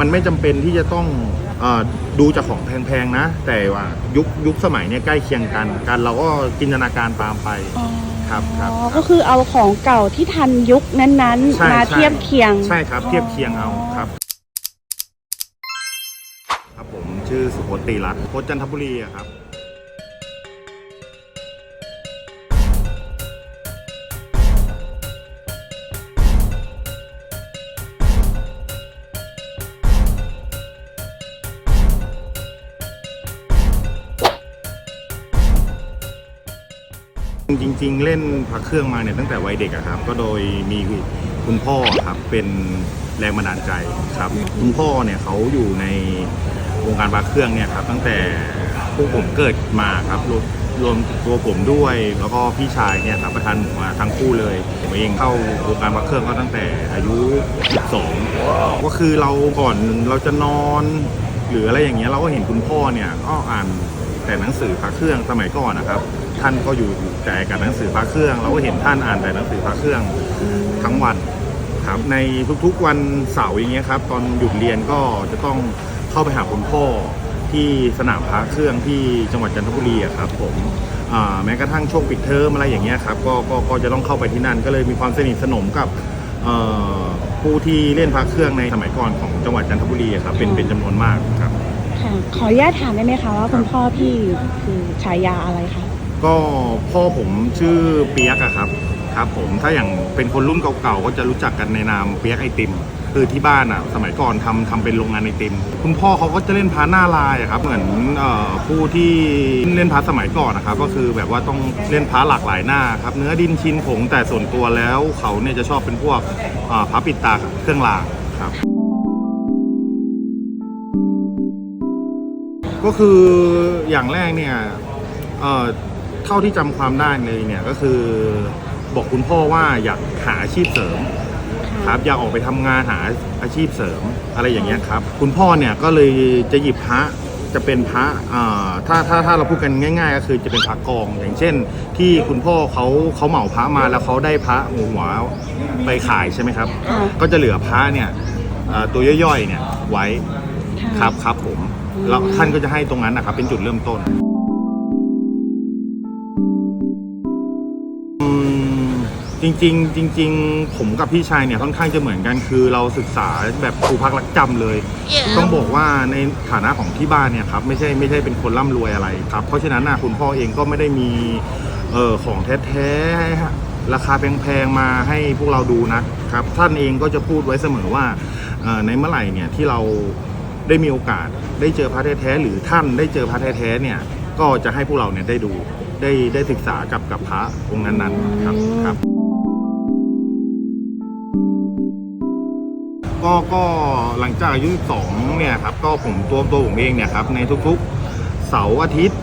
มันไม่จำเป็นที่จะต้องเออดูจากของแพงๆนะ แต่ว่ายุคยุคสมัยเนี่ยใกล้เคียงกันกันเราก็จินตนาการตามไปครับครับอ๋อก็คือเอาของเก่าที่ทันยุคนั้นใช่ๆมาใช่เทียบเคียงใช่ครับ เทียบเคียงเอาครับครับผมชื่อสุพจน์ตรีรัตน์โคชจันทบุรีอะครับ ริง ๆ เล่นพักเครื่องมาเนี่ยตั้งแต่วัยเด็กอะครับ ก็โดยมีคุณพ่อครับเป็นแรงบันดาลใจครับ คุณพ่อเนี่ยเขาอยู่ในวงการพักเครื่องเนี่ยครับตั้งแต่พวกผมเกิดมาครับรวมรวมตัวผมด้วย แล้วก็พี่ชายเนี่ยครับประธานหมู่มาทั้งคู่เลยผมเองเข้าวงการพักเครื่องก็ตั้งแต่อายุ 12 ก็คือเราก่อนเราจะนอน หรืออะไรอย่างเงี้ยเราก็เห็นคุณพ่อเนี่ยก็อ่านแต่หนังสือพระเครื่องสมัยก่อนนะครับ ท่านก็อยู่แต่กับหนังสือพระเครื่อง เราก็เห็นท่านอ่านแต่หนังสือพระเครื่องทั้งวันครับในทุกๆวันเสาร์อย่างเงี้ยครับ ตอนหยุดเรียนก็จะต้องเข้าไปหาคุณพ่อที่สนามพระเครื่องที่จังหวัดจันทบุรีอะครับผมแม้กระทั่งช่วงปิดเทอมอะไรอย่างเงี้ยครับก็ก็ก็จะต้องเข้าไปที่นั่นก็เลยมีความสนิทสนมกับผู้ที่เล่นพระเครื่องในสมัยก่อนของจังหวัดจันทบุรีอะครับเป็นเป็นจำนวนมากครับค่ะขออนุญาตถามได้ไหมคะว่าคุณพ่อพี่คือฉายาอะไรคะ ก็พ่อผมชื่อเปียกอะครับครับผมถ้าอย่างเป็นคนรุ่นเก่าๆก็จะรู้จักกันในนามเปียกไอติม คือที่บ้านอะสมัยก่อนทำทำเป็นโรงงานไอติม คุณพ่อเขาก็จะเล่นพาหน้าลายอะครับเหมือนออผู้ที่เล่นพาสมัยก่อนนะครับก็คือแบบว่าต้องเล่นพาหลากหลายหน้าครับเนื้อดินชินผงแต่ส่วนตัวแล้วเขาเนี่ยจะชอบเป็นพวกพาปิดตาเครื่องรางครับก็คืออย่างแรกเนี่ย เอ่อเท่าที่จำความได้เลยเนี่ยก็คือบอกคุณพ่อว่าอยากหาอาชีพเสริมครับอยากออกไปทำงานหาอาชีพเสริมอะไรอย่างเงี้ยครับ คุณพ่อเนี่ยก็เลยจะหยิบพระจะเป็นพระอ่าถ้าถ้าถ้าเราพูดกันง่าย ๆ ก็คือจะเป็นพระกอง อย่างเช่น ที่คุณพ่อเขาเขาเหมาพระมาแล้วเขาได้พระหัวหัวไปขายใช่ไหมครับค่ะก็จะเหลือพระเนี่ยอ่าตัวย่อยๆเนี่ยไว้ค่ะครับครับผมแล้วท่านก็จะให้ตรงนั้นนะครับเป็นจุดเริ่มต้น จริงๆ จริง ๆ ผมกับพี่ชายเนี่ยค่อนข้างจะเหมือนกันคือเราศึกษาแบบครูพักรักจำเลย ต้องบอกว่าในฐานะของที่บ้านเนี่ยครับไม่ใช่ไม่ใช่เป็นคนร่ำรวยอะไรครับ เพราะฉะนั้นนะคุณพ่อเองก็ไม่ได้มีเออของแท้ๆราคาแพงๆมาให้พวกเราดูนะครับ ท่านเองก็จะพูดไว้เสมอว่าเอ่อในเมื่อไหร่เนี่ยที่เราได้มีโอกาสได้เจอพระแท้ๆหรือท่านได้เจอพระแท้ๆเนี่ยก็จะให้พวกเราเนี่ยได้ดูได้ได้ศึกษากับกับพระองค์นั้นๆครับครับ ก็ก็หลังจากอายุ12เนี่ยครับก็ผมตัวตัวผมเองเนี่ยครับในทุกๆเสาร์อาทิตย์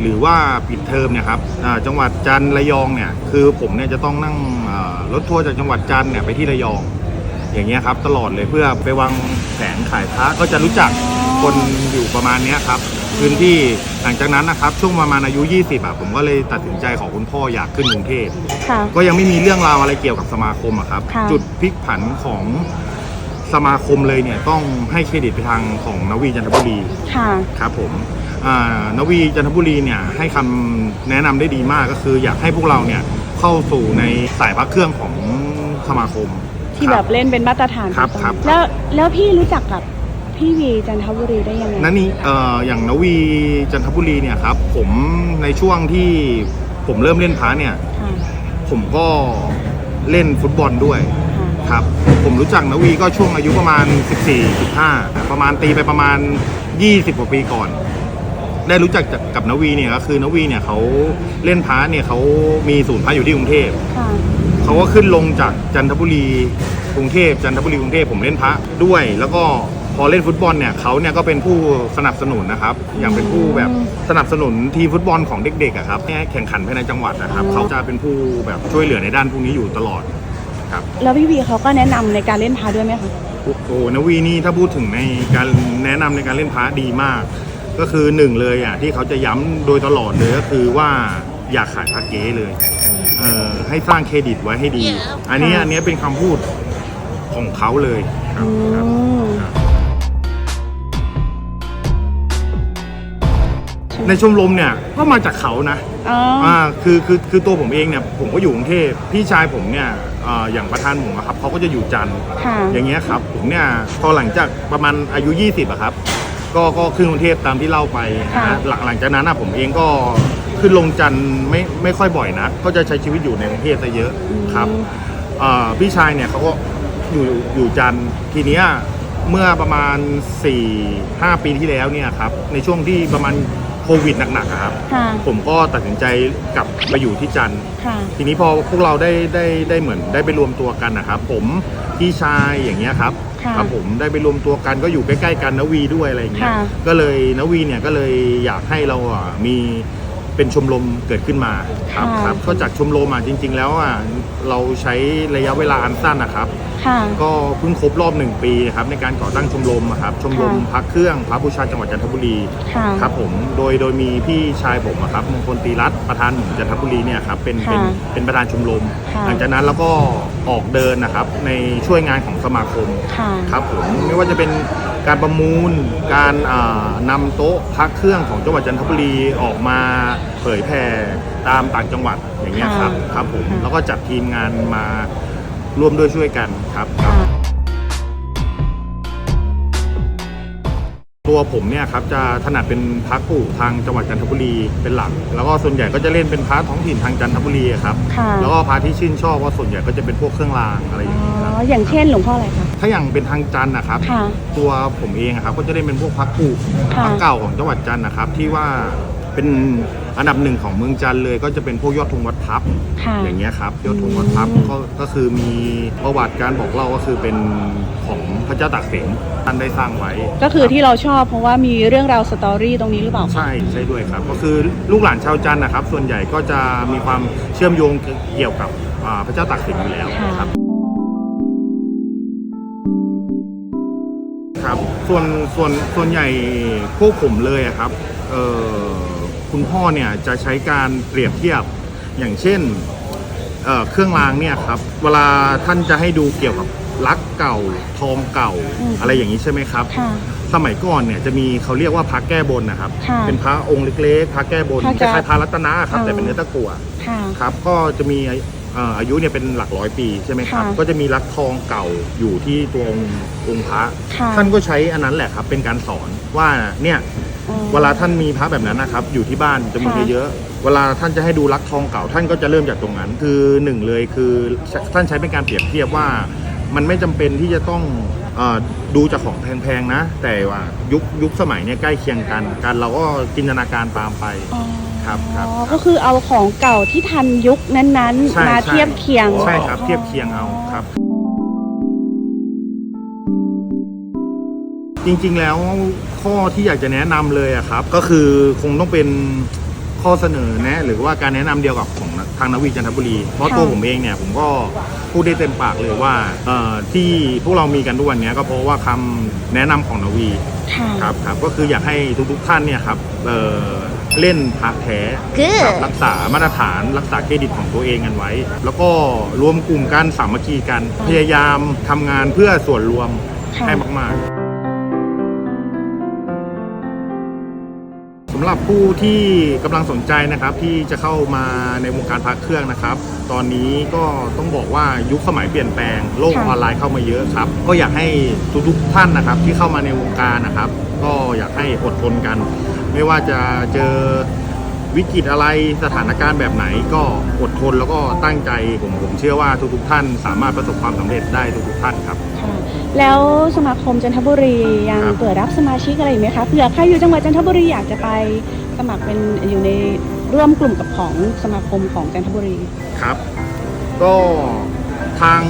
หรือว่าปิดเทอมเนี่ยครับอ่าจังหวัดจันทร์ระยองเนี่ยคือผมเนี่ยจะต้องนั่งอ่ารถทัวร์จากจังหวัดจันทร์เนี่ยไปที่ระยอง อย่างเงี้ยครับตลอดเลยเพื่อไปวางแผนขายพระก็จะรู้จักคนอยู่ประมาณเนี้ยครับพื้นที่หลังจากนั้นนะครับช่วงประมาณอายุ 20อะผมก็เลยตัดสินใจของคุณพ่ออยากขึ้นกรุงเทพค่ะก็ยังไม่มีเรื่องราวอะไรเกี่ยวกับสมาคมอะครับค่ะจุดพลิกผันของ สมาคมเลยเนี่ยต้องให้เครดิตไปทางของนวีจันทบุรีค่ะ ครับผมอ่านวีจันทบุรีเนี่ยให้คำแนะนำได้ดีมากก็คืออยากให้พวกเราเนี่ยเข้าสู่ในสายพักเครื่องของสมาคม ที่คแบรับเล่นเป็นมาตรฐานครับตงครับแล้วแล้วพี่รู้จักกับพี่วีจันทบุรีได้ยังไงนั่นนี่เอ่ออย่างนวีจันทบุรีเนี่ยครับผมในช่วงที่ผมเริ่มเล่นพาเนี่ยค่ะผมก็ เล่นฟุตบอลด้วยค่ะครับผมรู้จักนวีก็ช่วงอายุประมาณ 14 15 ประมาณตีไปประมาณ 20กว่าปีก่อน ได้รู้จักกับนวีเนี่ยก็คือนวีเนี่ยเขาเล่นพาเนี่ยเขามีศูนย์พาอยู่ที่กรุงเทพค่ะเขาก็ขึ้นลงจากจันทบุรีกรุงเทพจันทบุรีกรุงเทพผมเล่นพระด้วยแล้วก็ พอเล่นฟุตบอลเนี่ยเขาเนี่ยก็เป็นผู้สนับสนุนนะครับ อย่างเป็นผู้แบบสนับสนุนทีมฟุตบอลของเด็กๆอะครับให้แข่งขันภายในจังหวัดนะครับเขาจะเป็นผู้แบบช่วยเหลือในด้านพวกนี้อยู่ตลอดครับแล้วพี่วีเขาก็แนะนำในการเล่นพาด้วยไหมคะ โอ้โหนวีนี่ถ้าพูดถึงในการแนะนำในการเล่นพระดีมาก ก็คือหนึ่งเลยอะที่เขาจะย้ำโดยตลอดเลยก็คือว่าอย่าขายพระเก๊เลยเอ่อให้สร้างเครดิตไว้ให้ดี อันนี้ค่ะอันนี้เป็นคำพูดของเขาเลยครับอืครับม ครับ ในชมรมเนี่ยก็มาจากเขานะอ๋อออ่าคือคือคือตัวผมเองเนี่ยผมก็อยู่กรุงเทพพี่ชายผมเนี่ยอ่าอย่างประธานหมูอะครับเขาก็จะอยู่จันทร์ค่ะอย่างเงี้ยครับผมเนี่ยพอหลังจากประมาณอายุ 20อะครับ ก็ก็ขึ้นกรุงเทพตามที่เล่าไปนะค่ะฮะหลังหลังจากนั้นอะผมเองก็ขึ้นลงจันทร์ไม่ไม่ค่อยบ่อยนะก็จะใช้ชีวิตอยู่ในกรุงเทพซะเยอะครับอ่าพี่ชายเนี่ยเขาก็อยู่อยู่จันทร์ทีเนี้ยเมื่อประมาณ4-5ปีที่แล้วเนี่ยครับในช่วงที่ประมาณ โควิดหนักๆอะครับ ค่ะ ผมก็ตัดสินใจกลับไปอยู่ที่จันทร์ ค่ะ ทีนี้พอพวกเราได้ได้ได้เหมือนได้ไปรวมตัวกันนะครับ ผมพี่ชายอย่างเงี้ยครับค่ะครับผมได้ไปรวมตัวกันก็อยู่ใกล้ๆกันนวีด้วยอะไรอย่างเงี้ยค่ะ ก็เลยนวีเนี่ยก็เลยอยากให้เราอะมีเป็นชมรมเกิดขึ้นมาครับค่ะครับก็จากชมรมอะจริง ๆ แล้วอะเราใช้ระยะเวลาอันสั้นนะครับ ค่ะ ก็เพิ่งครบรอบหนึ่งปีนะครับในการก่อตั้งชมรมอะครับชมรมค่ะ พักเครื่องพระบูชาจังหวัดจันทบุรี ค่ะ ครับผมโดยโดยมีพี่ชายผมอะครับมงคลตีรัตน์ประธานหมู่จันทบุรีเนี่ยครับเป็นเป็นค่ะเป็นประธานชมรม ค่ะ หลังจากนั้นเราก็ออกเดินนะครับในช่วยงานของสมาคมค่ะ ครับผมไม่ว่าจะเป็นการประมูล การอ่านำโต๊ะพักเครื่องของจังหวัดจันทบุรีออกมาเผยแผ่ตามต่างจังหวัดอย่างเงี้ยครับค่ะครับผมค่ะ แล้วก็จัดทีมงานมา ร่วมด้วยช่วยกันครับครับค่ะตัวผมเนี่ยครับจะถนัดเป็นพระกู่ทางจังหวัดจันทบุรีเป็นหลัก แล้วก็ส่วนใหญ่ก็จะเล่นเป็นพระท้องถิ่นทางจันทบุรีครับค่ะ แล้วก็พระที่ชื่นชอบก็ส่วนใหญ่ก็จะเป็นพวกเครื่องรางอะไรอย่างนี้คอ๋รับออย่างเช่นหลวงพ่ออะไรคะ ถ้าอย่างเป็นทางจันทร์นะครับ ค่ะตัวผมเองอะครับก็จะได้เป็นพวกพระกู่ค่ะพระเก่าของจังหวัดจันทร์นะครับ ที่ว่า เป็นอันดับหนึ่งของเมืองจันทร์เลย ก็จะเป็นพวกยอดธงวัดพับค่ะ อย่างเงี้ยครับยอดธงวัดพับก็ก็คือมีประวัติการบอกเล่าก็คือเป็นของพระเจ้าตากสินท่านได้สร้างไว้ก็คือที่เราชอบเพราะว่ามีเรื่องราวสตอรี่ตรงนี้หรือเปล่าคะ ใช่ใช่ด้วยครับ ก็คือลูกหลานชาวจันทร์นะครับ ส่วนใหญ่ก็จะมีความเชื่อมโยงเกี่ยวกับอ่าพระเจ้าตากสินอยู่แล้วค่ะครับ ครับส่วนส่วนส่วนใหญ่พวกผมเลยอะครับเอ่อ คุณพ่อเนี่ยจะใช้การเปรียบเทียบอย่างเช่นเอ่อเครื่องรางเนี่ยครับเวลาท่านจะให้ดูเกี่ยวกับลักเก่าทองเก่าอืมอะไรอย่างนี้ใช่ไหมครับค่ะสมัยก่อนเนี่ยจะมีเขาเรียกว่าพระแก้บนนะครับค่ะเป็นพระองค์เล็กๆพระแก้บนพระคจะล้ายๆพระรัตนะครับอ่าแต่เป็นเนื้อตะกั่วค่ะครับ ก็จะมีเอ่ออายุเนี่ยเป็นหลักร้อยปีใช่ไหมครับค่ะก็จะมีลักทองเก่าอยู่ที่ตัวองค์องค์พระค่ะท่านก็ใช้อันนั้นแหละครับ เป็นการสอนว่าเนี่ยอ๋อ เวลาท่านมีพระแบบนั้นนะครับ อยู่ที่บ้านจะมีค่ะ เยอะๆเวลาท่านจะให้ดูลักทองเก่า ท่านก็จะเริ่มจากตรงนั้น คือหนึ่งเลยคือท่านใช้เป็นการเปรียบเทียบว่า มันไม่จำเป็นที่จะต้องเออดูจากของแพงๆนะ แต่ว่ายุคยุคสมัยเนี่ยใกล้เคียงกันกันเราก็จินตนาการตามไป อ๋อครับครับ ก็คือเอาของเก่าที่ทันยุคนั้นใช่ๆมาใช่เทียบเคียงใช่ครับเทียบเคียงเอาครับ จริงๆแล้วข้อที่อยากจะแนะนำเลยอะครับ ก็คือคงต้องเป็นข้อเสนอแนะ หรือว่าการแนะนำเดียวกับของทางนวีจันทบุรี เพราะค่ะตัวผมเองเนี่ยผมก็พูดได้เต็มปากเลยว่าเอ่อที่พวกเรามีกันทุกวันเนี้ยก็เพราะว่าคำแนะนำของนวี ค่ะ ครับครับก็คืออยากให้ทุกๆท่านเนี่ยครับเอ่อเล่นพระแท้ Good ครับรักษามาตรฐานรักษาเครดิตของตัวเองกันไว้ แล้วก็รวมกลุ่มกันสามัคคีกัน พยายามทำงานเพื่อส่วนรวมค่ะ ให้มากๆ สำหรับผู้ที่กำลังสนใจนะครับที่จะเข้ามาในวงการพักเครื่องนะครับ ตอนนี้ก็ต้องบอกว่ายุคสมัยเปลี่ยนแปลงโลกออนไลน์เข้ามาเยอะครับ ก็อยากให้ทุกๆท่านนะครับที่เข้ามาในวงการนะครับ ก็อยากให้อดทนกัน ไม่ว่าจะเจอวิกฤตอะไรสถานการณ์แบบไหนก็อดทนแล้วก็ตั้งใจผมผมเชื่อว่าทุกๆท่านสามารถประสบความสำเร็จได้ทุกๆท่านครับ แล้วสมาคมจันทบุรียังครับเปิดรับสมาชิกอะไรอยู่ไหมคะเผื่อใครอยู่จังหวัดจันทบุรีอยากจะไปสมัครเป็นอยู่ในร่วมกลุ่มกับของสมาคมของจันทบุรีครับ ก็ทาง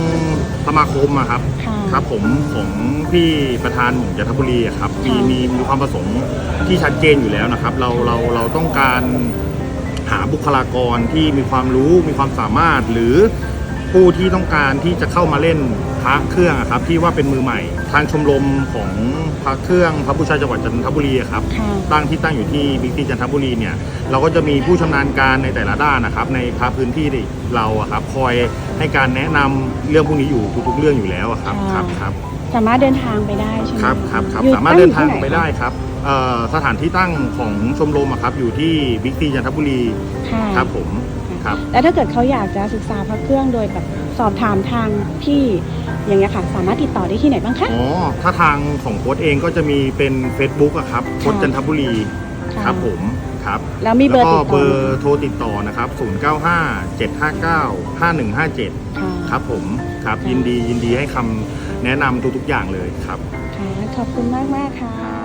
สมาคมอะครับค่ะครับผมของพี่ประธานหมู่จันทบุรีอะครับมีค่ะมีมีความประสงค์ที่ชัดเจนอยู่แล้วนะครับ เราเราเราต้องการหาบุคลากรที่มีความรู้มีความสามารถหรือผู้ที่ต้องการที่จะเข้ามาเล่นพ ระเครื่องอะครับที่ว่าเป็นมือใหม่ ทางชมรมของพระเครื่องพระบูชาจังหวัดจันทบุรีอะครับค่ะตั้งที่ตั้งอยู่ที่บิ๊กซีจันทบุรีเนี่ยเราก็จะมีผู้ชำนาญการในแต่ละด้านนะครับในพาพื้นที่เราอะครับคอยให้การแนะนำเรื่องพวกนี้อยู่ทุกๆ เรื่องอยู่แล้วอะครับคค่ะรับครับสามารถเดินทางไปได้ใช่ไหมครับครับครับอยู่สามารถเดินทางตั้อยู่ไปที่หได้ครับเอ่อสถานที่ตั้งของชมรมอะครับอยู่ที่บิ๊กซีจันทบุรีค่ะครับผม ครับแล้วถ้าเกิดเขาอยากจะศึกษาพระเครื่องโดยแบบสอบถามทางพี่อย่างเงี้ยค่ะ สามารถติดต่อได้ที่ไหนบ้างคะ อ๋อถ้าทางของโค้ดเองก็จะมีเป็น Facebook อะครับโค้ดจันทบุรีค่ะ ครับผมครับแล้วมีเบอร์แล้วติก็ดเบต่ออไหมร์โทรติดต่อนะครับ 095 759 5157 ค่ะครับผมครับยินดียินดีให้คำแนะนำทุกๆอย่างเลยครับ ค่ะขอบคุณมากมากๆค่ะ